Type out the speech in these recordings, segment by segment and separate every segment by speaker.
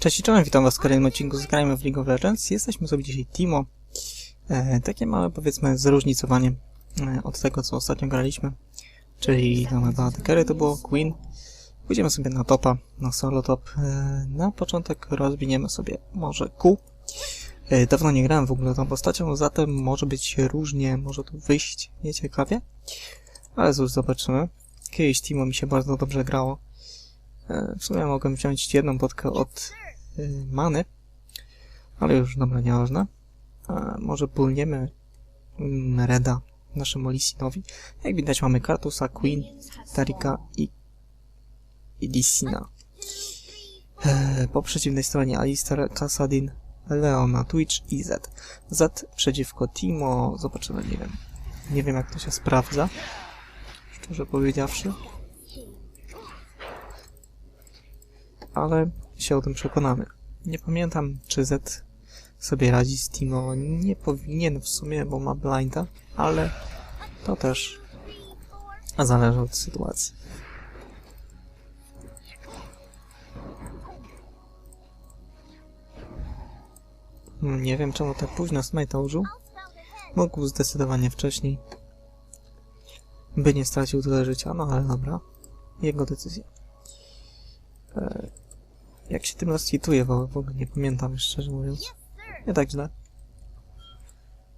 Speaker 1: Cześć i czołem, witam was w kolejnym odcinku z Grajmy w League of Legends. Jesteśmy sobie dzisiaj Timo. E, takie małe, powiedzmy, zróżnicowanie e, od tego, co ostatnio graliśmy. Czyli mamy dwa atakery, to było Queen. Pójdziemy sobie na topa, na solo top. E, na początek rozwiniemy sobie może Q. E, dawno nie grałem w ogóle tą postacią, zatem może być różnie, może tu wyjść nieciekawie. Ale cóż, zobaczymy. Kiedyś Timo mi się bardzo dobrze grało. E, W sumie mogłem wziąć jedną podkę od many, ale już dobra, nieważne. Może pulniemy mm, Reda naszemu Lisinowi. Jak widać mamy Kartusa, Queen, Tarika i, i. E, po przeciwnej stronie Alistair, Kassadin, Leona, Twitch i Z. Z przeciwko Timo, zobaczymy, nie wiem. Nie wiem jak to się sprawdza, szczerze powiedziawszy. ale się o tym przekonamy. Nie pamiętam, czy Z sobie radzi z Timo. Nie powinien w sumie, bo ma blinda, ale to też zależy od sytuacji. Hmm, Nie wiem, czemu tak późno Smite użył. Mógł zdecydowanie wcześniej. By nie stracił tyle życia, no ale dobra. Jego decyzja. E, jak się tym rozkwituje, bo w ogóle nie pamiętam, szczerze mówiąc. Nie tak źle.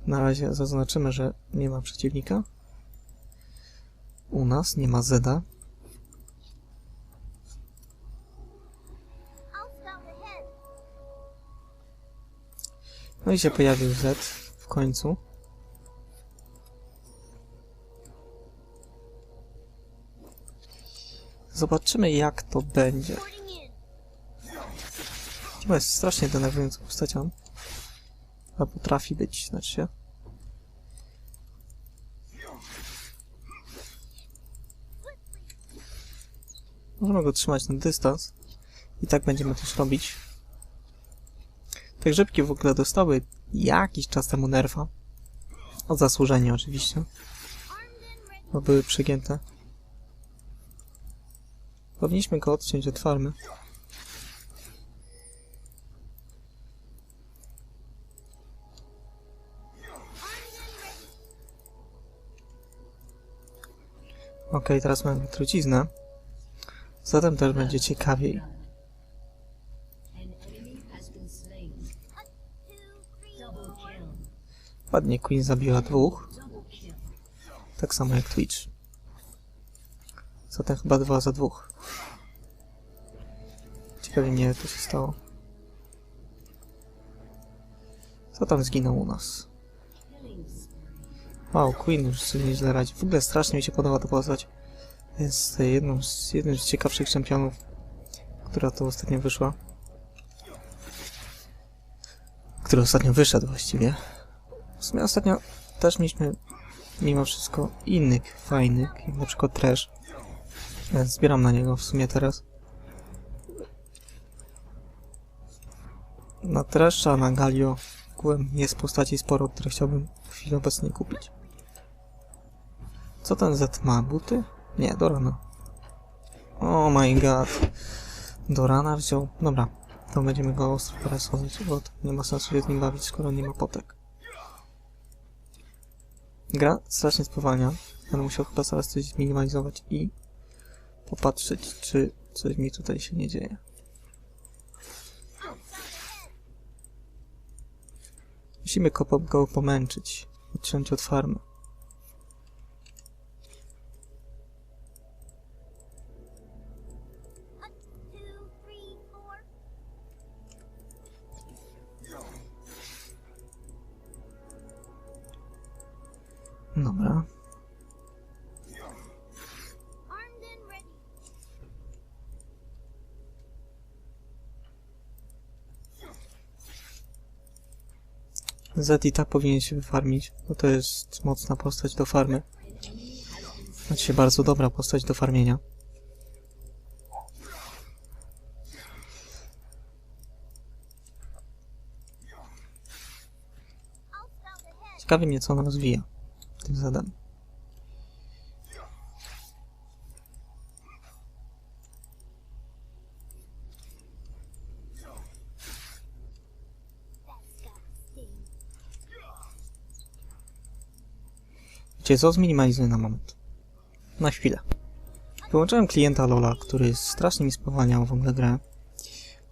Speaker 1: Na razie zaznaczymy, że nie ma przeciwnika. U nas nie ma Zeda. No i się pojawił Z w końcu. Zobaczymy jak to będzie. Timo jest strasznie denerwującą postacią. A potrafi być, znaczy się. Możemy go trzymać na dystans. I tak będziemy też robić. Te grzybki w ogóle dostały jakiś czas temu nerfa. O zasłużenie oczywiście. Bo były przygięte. Powinniśmy go odciąć od farmy. Ok, teraz mamy truciznę. Zatem też będzie ciekawiej. Ładnie Queen zabiła dwóch. Tak samo jak Twitch. Zatem chyba dwa za dwóch. Ciekawie mnie jak to się stało. Co tam zginął u nas? Wow, Queen już sobie nieźle radzi. W ogóle strasznie mi się podoba ta postać. Jest jedną z, jednym z ciekawszych czempionów, która to ostatnio wyszła. Który ostatnio wyszedł właściwie. W sumie ostatnio też mieliśmy mimo wszystko innych fajnych, jak na przykład Trash. Zbieram na niego w sumie teraz. Na Trasha, na Galio kułem jest postaci sporo, które chciałbym w chwili obecnej kupić. Co ten Z ma? Buty? Nie, Dorana. Oh my god. Dorana wziął. Dobra, to będziemy go ostro presować, bo nie ma sensu się z nim bawić, skoro nie ma potek. Gra strasznie spowalnia. Będę musiał chyba zaraz coś zminimalizować i popatrzeć, czy coś mi tutaj się nie dzieje. Musimy go pomęczyć, odciąć od farmy. Z i tak powinien się wyfarmić, bo to jest mocna postać do farmy. Znaczy bardzo dobra postać do farmienia. Ciekawi mnie, co on rozwija tym zadaniem. Wiecie co? Zminimalizuję na moment. Na chwilę. Wyłączyłem klienta Lola, który strasznie mi spowalniał w ogóle grę.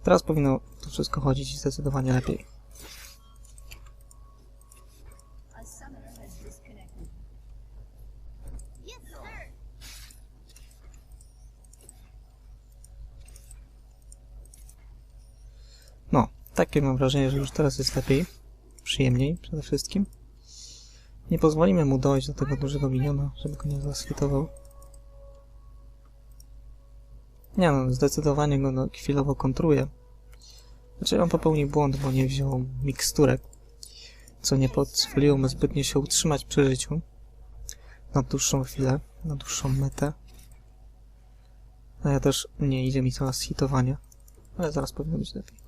Speaker 1: Teraz powinno to wszystko chodzić zdecydowanie lepiej. No, takie mam wrażenie, że już teraz jest lepiej. Przyjemniej przede wszystkim. Nie pozwolimy mu dojść do tego dużego miniona, żeby go nie zasfitował. Nie no, zdecydowanie go no, chwilowo kontruje. Znaczy on popełnił błąd, bo nie wziął miksturek, co nie pozwoliło mu zbytnio się utrzymać przy życiu na dłuższą chwilę, na dłuższą metę. A ja też nie idzie mi coraz hitowanie, ale zaraz powinno być lepiej.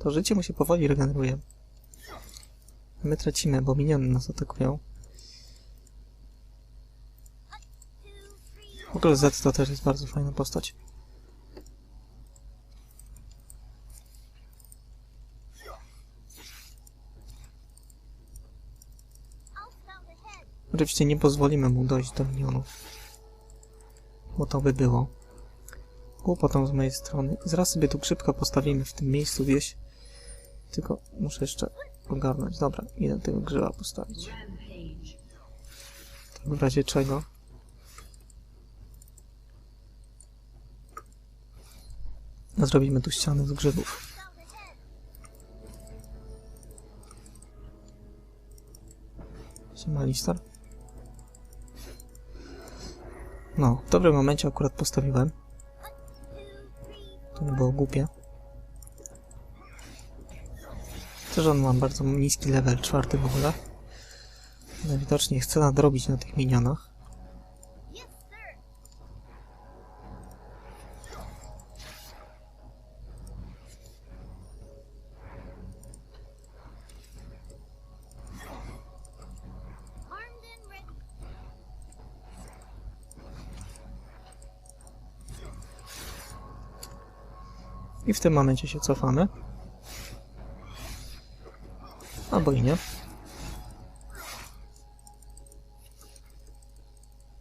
Speaker 1: To życie mu się powoli regeneruje. My tracimy, bo miniony nas atakują. W ogóle Z to też jest bardzo fajna postać. Oczywiście nie pozwolimy mu dojść do minionów. Bo to by było. Głupotą z mojej strony. Zaraz sobie tu szybko postawimy w tym miejscu wieś. Tylko muszę jeszcze ogarnąć. Dobra, idę tego grzyba postawić. Tak w razie czego. Zrobimy tu ścianę z grzybów. Siema Listar. No, w dobrym momencie akurat postawiłem. To nie było głupie. Też on ma bardzo niski level, czwarty w ogóle. Najwidoczniej chce nadrobić na tych minionach. I w tym momencie się cofamy. Albo i nie.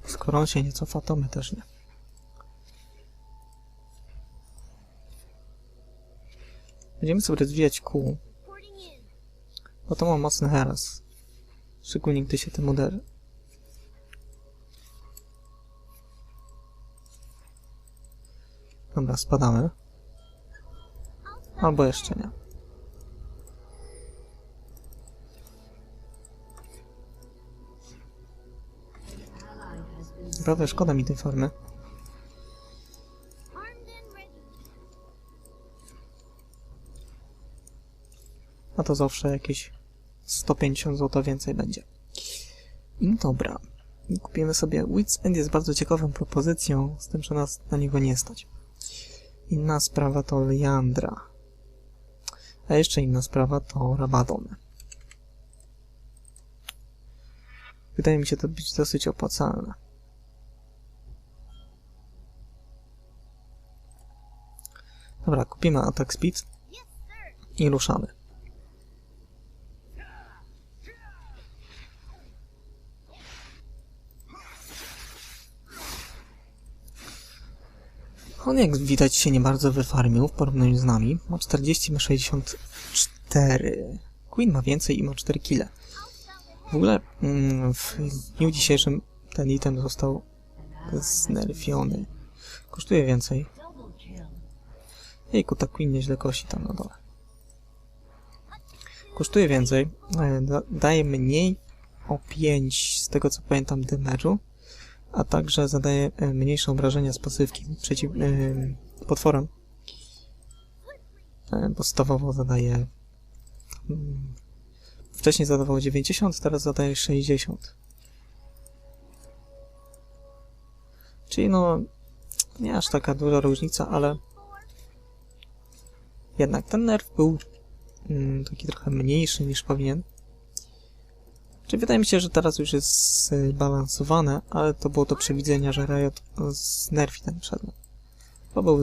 Speaker 1: Skoro on się nie cofa, to my też nie. Będziemy sobie rozwijać kół, bo to ma mocny heras. Szczególnie gdy się tym uderzy. Dobra, spadamy. Albo jeszcze nie. Naprawdę szkoda mi tej farmy. A to zawsze jakieś 150 zł więcej będzie. I dobra. Kupimy sobie Wits End jest bardzo ciekawą propozycją, z tym, że nas na niego nie stać. Inna sprawa to Leandra. A jeszcze inna sprawa to Rabadon. Wydaje mi się to być dosyć opłacalne. Dobra, kupimy Attack Speed i ruszamy. On jak widać się nie bardzo wyfarmił w porównaniu z nami. Ma 40, ma 64. Queen ma więcej i ma 4 kile. W ogóle mm, w dniu dzisiejszym ten item został znerfiony. Kosztuje więcej. Jejku, ta Queen nieźle kosi tam na dole. Kosztuje więcej, e, da, daje mniej o 5 z tego co pamiętam damage'u, a także zadaje e, mniejsze obrażenia z pasywki przeciw e, potworem. Podstawowo zadaje mm, wcześniej zadawało 90, teraz zadaje 60. Czyli no nie aż taka duża różnica, ale jednak ten nerw był mm, taki trochę mniejszy niż powinien. Czy wydaje mi się, że teraz już jest zbalansowane, ale to było do przewidzenia, że Riot znerfi ten przedmiot. Bo był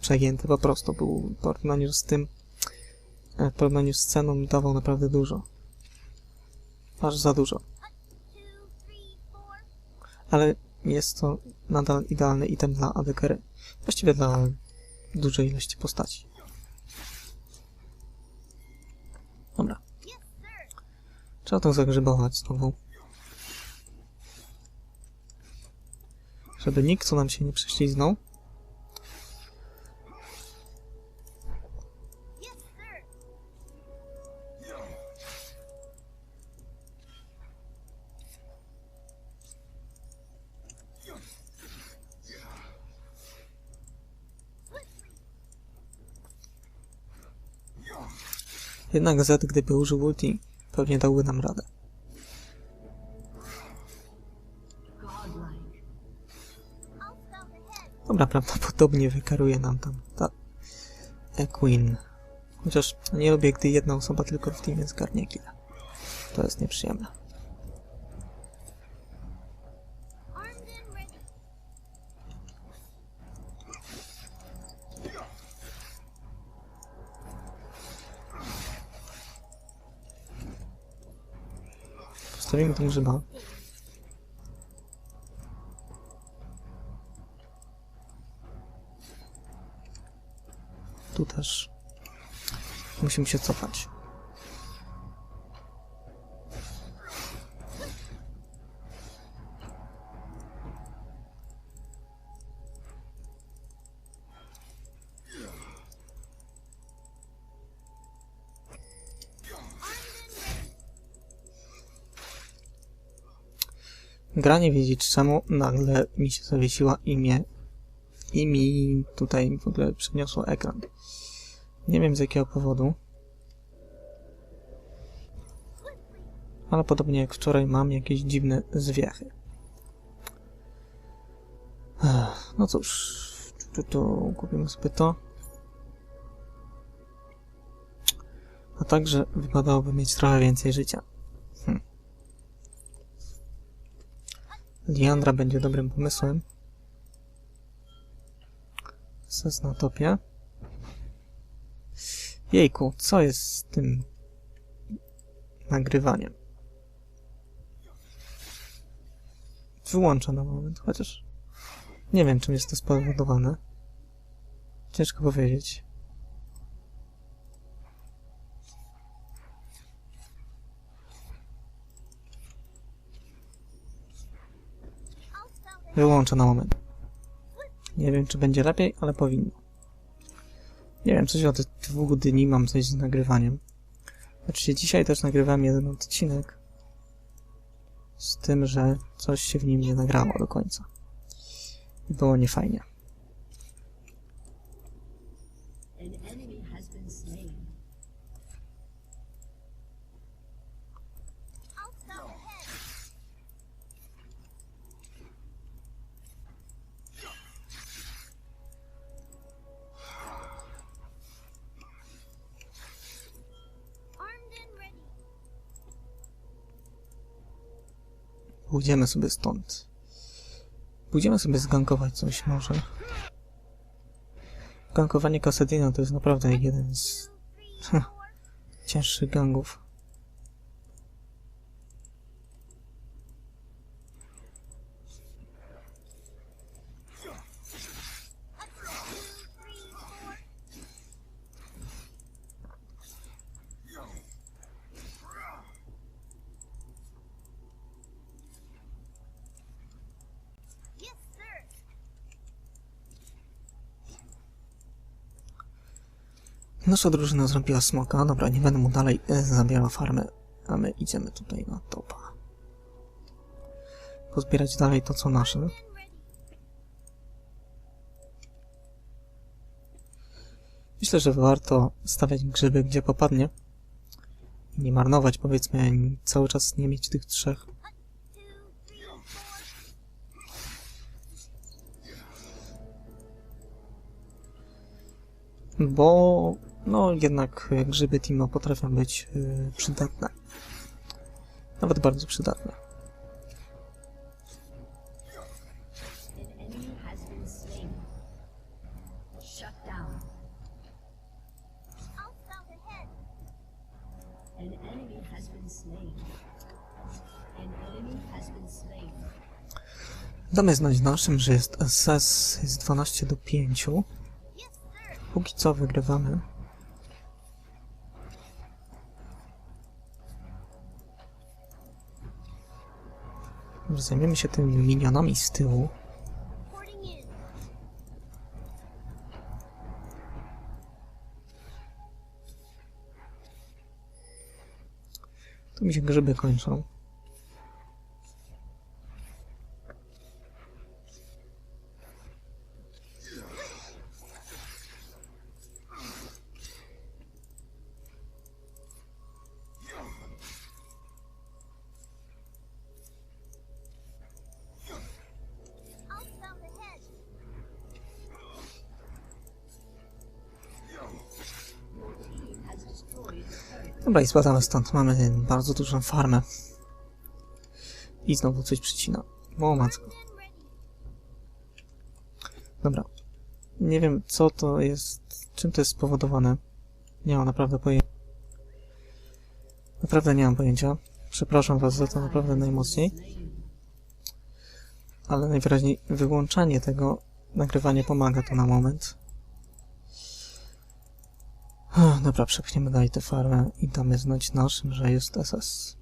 Speaker 1: przegięty po prostu, był w porównaniu z tym e, w porównaniu z ceną dawał naprawdę dużo. Aż za dużo. Ale jest to nadal idealny item dla ADKR. Właściwie dla dużej ilości postaci. Dobra. Trzeba to zagrzybować znowu. Żeby nikt co nam się nie prześliznął. Jednak Z, gdyby użył ulti, pewnie dałby nam radę. Dobra, prawdopodobnie wykaruje nam tam ta Queen. Chociaż nie lubię, gdy jedna osoba tylko w teamie zgarnia killa. To jest nieprzyjemne. Postawimy tam grzyba. Tu też. Musimy się cofać. Gra nie wiedzieć czemu nagle mi się zawiesiła imię i mi tutaj w ogóle przeniosło ekran. Nie wiem z jakiego powodu. Ale podobnie jak wczoraj mam jakieś dziwne zwiechy. Ech, No cóż, tu, tu kupimy sobie to. A także wypadałoby mieć trochę więcej życia. Liandra będzie dobrym pomysłem. Ses na topie. Jejku, co jest z tym nagrywaniem? Wyłączę na moment, chociaż nie wiem, czym jest to spowodowane. Ciężko powiedzieć. Wyłączę na moment. Nie wiem, czy będzie lepiej, ale powinno. Nie wiem, coś od dwóch dni mam coś z nagrywaniem. Znaczy dzisiaj też nagrywałem jeden odcinek. Z tym, że coś się w nim nie nagrało do końca. I było niefajnie. Pójdziemy sobie stąd. Pójdziemy sobie zgankować coś może. Gankowanie Kasadina to jest naprawdę jeden z cięższych gangów. Nasza drużyna zrobiła smoka. Dobra, nie będę mu dalej e, zabierał farmy, a my idziemy tutaj na topa. Pozbierać dalej to, co nasze. Myślę, że warto stawiać grzyby, gdzie popadnie. I nie marnować, powiedzmy, cały czas nie mieć tych trzech. Bo, no, jednak e, grzyby Timo potrafią być e, przydatne. Nawet bardzo przydatne. Damy znać naszym, że jest SS jest 12 do 5. Póki co wygrywamy. Dobrze, Zajmiemy się tymi minionami z tyłu. Tu mi się grzyby kończą. Dobra, i spadamy stąd. Mamy bardzo dużą farmę. I znowu coś przycina. O matko. Dobra. Nie wiem, co to jest, czym to jest spowodowane. Nie mam naprawdę pojęcia. Naprawdę nie mam pojęcia. Przepraszam was za to naprawdę najmocniej. Ale najwyraźniej wyłączanie tego nagrywania pomaga tu na moment. Dobra, przepchniemy dalej tę farmę i damy znać naszym, że jest SS.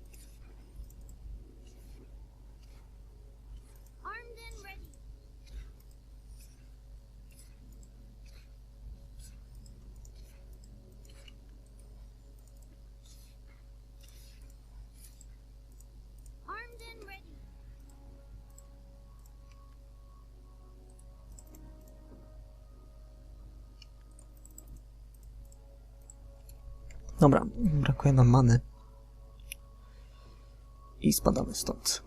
Speaker 1: Dobra, brakuje nam many. I spadamy stąd.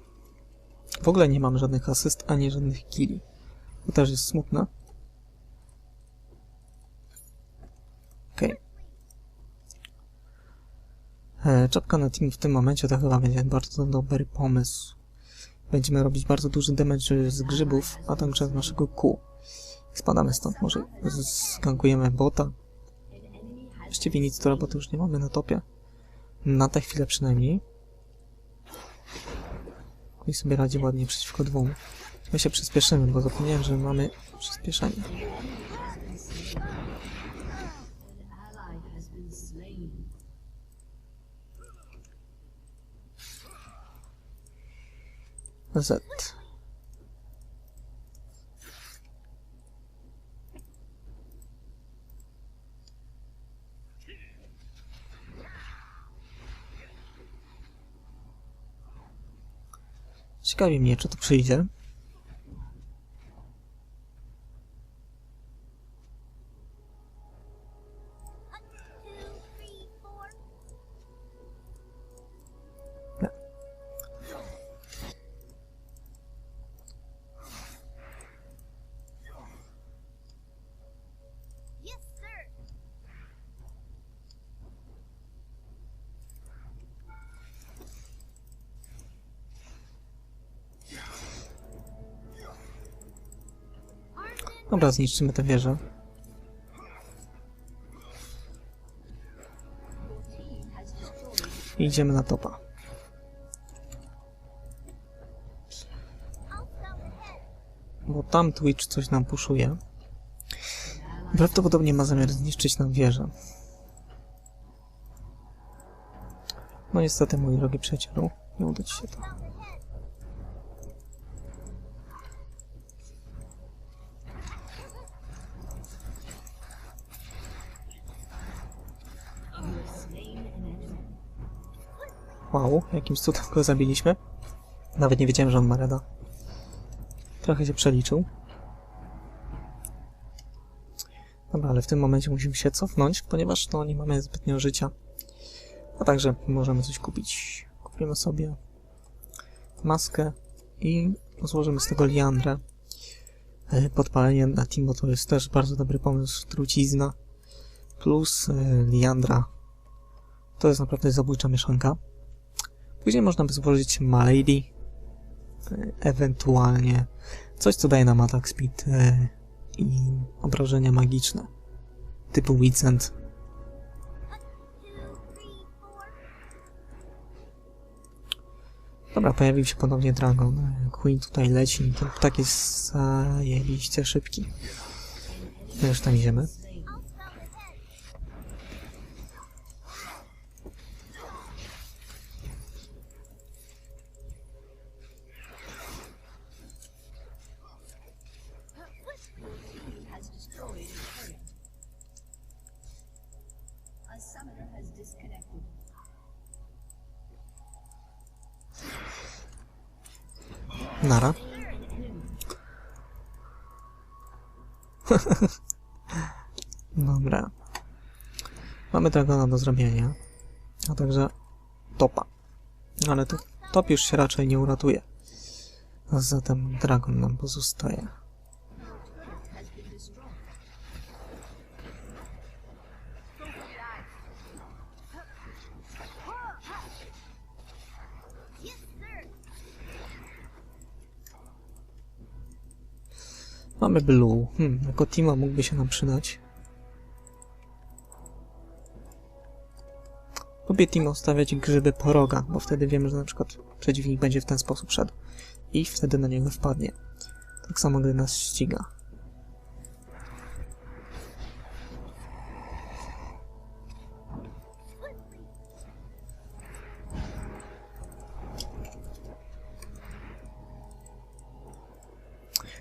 Speaker 1: W ogóle nie mam żadnych asyst, ani żadnych killi. To też jest smutne. Okej. E, Czapka na team w tym momencie to chyba będzie bardzo dobry pomysł. Będziemy robić bardzo duży damage z grzybów, a także z naszego kół. Spadamy stąd, może zgankujemy bota. Właściwie nic do roboty już nie mamy na topie. Na tę chwilę przynajmniej. I sobie radzi ładnie przeciwko dwóm. My się przyspieszymy, bo zapomniałem, że mamy przyspieszenie. Z. Ciekawi mnie, czy to przyjdzie. Dobra, zniszczymy tę wieżę. I idziemy na topa. Bo tam Twitch coś nam puszuje. Prawdopodobnie ma zamiar zniszczyć nam wieżę. No niestety, mój drogi przyjacielu, nie uda ci się to. Wow, jakimś cudem go zabiliśmy. Nawet nie wiedziałem, że on ma reda. Trochę się przeliczył. Dobra, ale w tym momencie musimy się cofnąć, ponieważ no nie mamy zbytnio życia. A także możemy coś kupić. Kupimy sobie maskę i złożymy z tego liandrę. E, Podpalenie na Timo to jest też bardzo dobry pomysł. Trucizna plus e, liandra. To jest naprawdę zabójcza mieszanka. Później można by złożyć Malady, e, ewentualnie coś, co daje nam attack speed e, i obrażenia magiczne, typu
Speaker 2: four.
Speaker 1: Dobra, pojawił się ponownie Dragon. Queen tutaj leci. Ten ptak jest zajebiście szybki. No tam idziemy. Dragona do zrobienia. A także topa. Ale to top już się raczej nie uratuje. A zatem Dragon nam pozostaje. Mamy Blue. Hmm, jako Timo mógłby się nam przydać. Lubię Timo stawiać grzyby po rogach, bo wtedy wiemy, że na przykład przeciwnik będzie w ten sposób szedł. I wtedy na niego wpadnie. Tak samo, gdy nas ściga.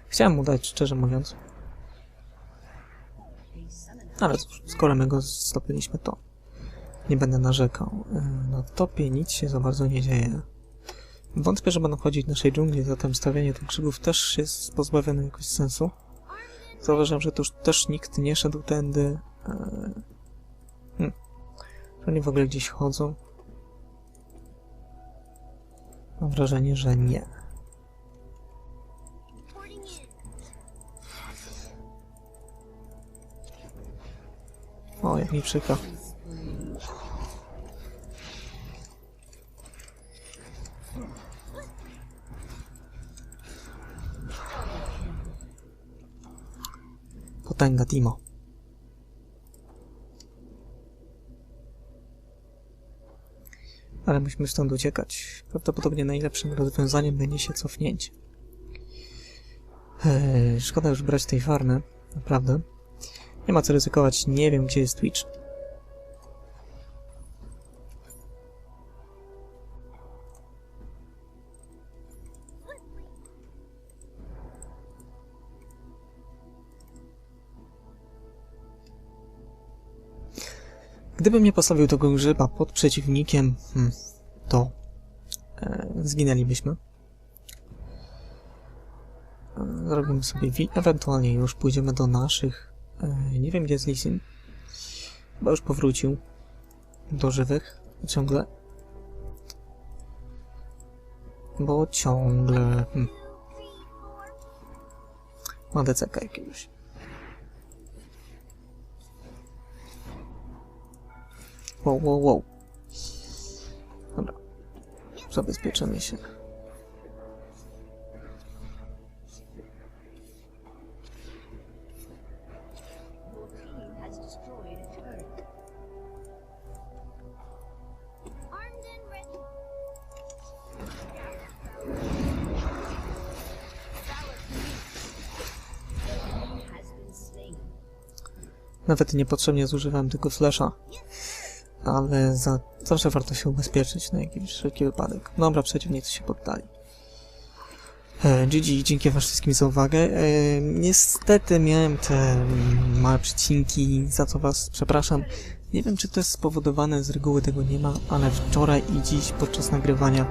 Speaker 1: Chciałem mu dać, szczerze mówiąc. Ale skoro my go stopiliśmy, to nie będę narzekał. Yy, Na topie nic się za bardzo nie dzieje. Wątpię, że będą chodzić naszej dżungli, zatem stawianie tych grzybów też jest pozbawione jakoś sensu. Zauważyłem, że tu już też nikt nie szedł tędy. Yy, Hmm. Oni w ogóle gdzieś chodzą. Mam wrażenie, że nie. O, jak mi przykro. Potęga Timo. Ale musimy stąd uciekać. Prawdopodobnie najlepszym rozwiązaniem będzie się cofnięcie. Eee, szkoda już brać tej farmy, naprawdę. Nie ma co ryzykować, nie wiem gdzie jest Twitch. Gdybym nie postawił tego grzyba pod przeciwnikiem, hmm, to e, zginęlibyśmy. E, Zrobimy sobie wi- ewentualnie już pójdziemy do naszych. E, nie wiem gdzie jest Lisin. Chyba już powrócił do żywych. Ciągle. Bo ciągle. Hmm. Ma DCK jakiegoś. Wow, wow, wow. Dobra. Zabezpieczymy się. Nawet niepotrzebnie zużywałem tego flasha. Ale za, zawsze warto się ubezpieczyć na jakiś wszelki wypadek. Dobra, przeciwnicy się poddali. E, GG, dzięki wam wszystkim za uwagę. E, niestety miałem te małe przecinki, za co was przepraszam. Nie wiem, czy to jest spowodowane, z reguły tego nie ma, ale wczoraj i dziś podczas nagrywania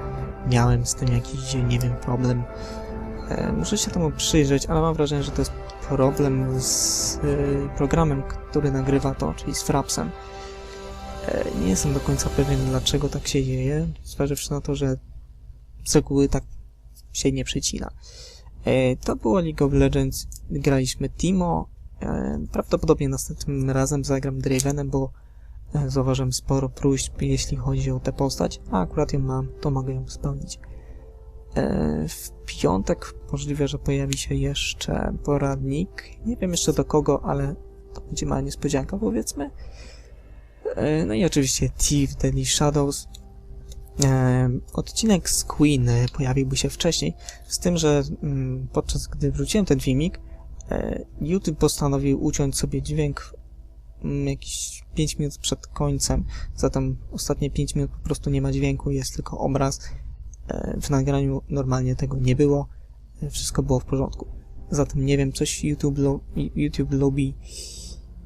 Speaker 1: miałem z tym jakiś, nie wiem, problem. E, muszę się temu przyjrzeć, ale mam wrażenie, że to jest problem z e, programem, który nagrywa to, czyli z Frapsem. E, Nie jestem do końca pewien, dlaczego tak się dzieje, zważywszy na to, że z reguły tak się nie przecina. E, To było League of Legends, graliśmy Timo, e, prawdopodobnie następnym razem zagram Dravenem, bo zauważyłem sporo próśb, jeśli chodzi o tę postać, a akurat ją mam, to mogę ją spełnić. W piątek możliwe, że pojawi się jeszcze poradnik. Nie wiem jeszcze do kogo, ale to będzie mała niespodzianka, powiedzmy. E, No i oczywiście Thief, Deadly Shadows. E, odcinek z Queen e, pojawiłby się wcześniej, z tym, że mm, podczas gdy wróciłem ten filmik, YouTube postanowił uciąć sobie dźwięk mm, jakieś 5 minut przed końcem, zatem ostatnie 5 minut po prostu nie ma dźwięku, jest tylko obraz. W nagraniu normalnie tego nie było, wszystko było w porządku. Zatem nie wiem, coś YouTube, lo, YouTube lubi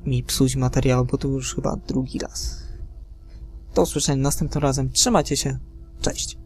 Speaker 1: mi psuć materiał, bo to już chyba drugi raz. Do usłyszenia następnym razem. Trzymajcie się. Cześć.